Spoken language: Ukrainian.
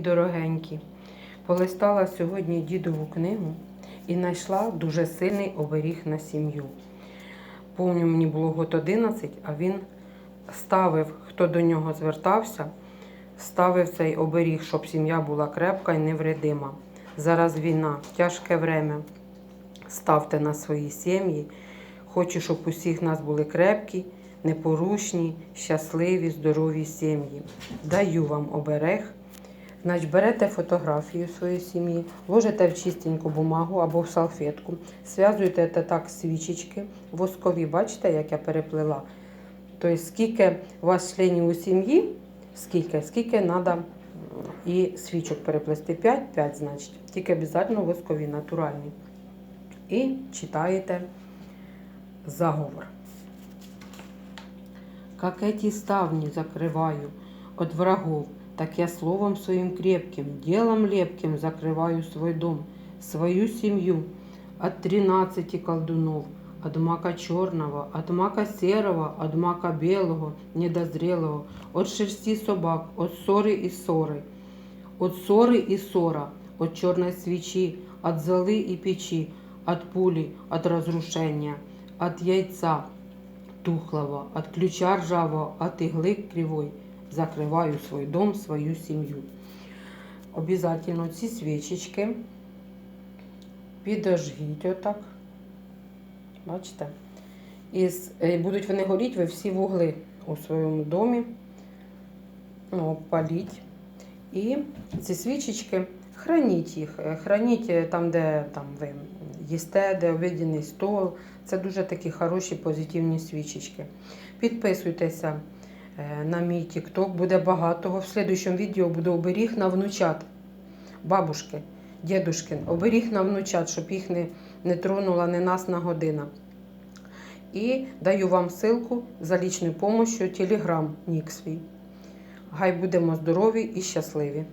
Дорогенькі, полистала сьогодні дідову книгу і знайшла дуже сильний оберіг на сім'ю. Помню, мені було год 11, а він ставив, хто до нього звертався, ставив цей оберіг, щоб сім'я була крепка і невредима. Зараз війна, тяжке время. Ставте на свої сім'ї. Хочу, щоб усіх нас були крепкі, непорушні, щасливі, здорові сім'ї. Даю вам оберег. Значить, берете фотографію своєї сім'ї, ложите в чистеньку бумагу або в салфетку, зв'язуєте так свічечки воскові, бачите, як я переплела. Тобто, скільки у вас членів у сім'ї, скільки, скільки треба і свічок переплести. 5, 5, значить. Тільки обов'язково воскові, натуральні. І читаєте заговор. Как эти ставни закрываю от врагов, так я словом своим крепким, делом лепким закрываю свой дом, свою семью от тринадцати колдунов, от мака черного, от мака серого, от мака белого, недозрелого, от шерсти собак, от ссоры и ссоры, от ссоры и ссора, от черной свечи, от золы и печи, от пули, от разрушения, от яйца, тухлого, от ключа ржавого, от иглы кривой. Закриваю свій дом, свою сім'ю. Обязательно ці свічечки підожгіть отак. Бачите? І е, будуть вони горіти ви всі вугли у своєму домі. Ну, паліть. І ці свічечки храніть їх. Е, Храніть е, там, де там, ви їсте, де обідний стол. Це дуже такі хороші позитивні свічечки. Підписуйтеся на мій Тікток буде багато. В слідчому відео буде оберіг на внучат. Бабушки, дідушки, оберіг на внучат, щоб їх не, не тронула ненасна година. І даю вам ссылку за лічною допомогою Telegram нік свій. Хай будемо здорові і щасливі.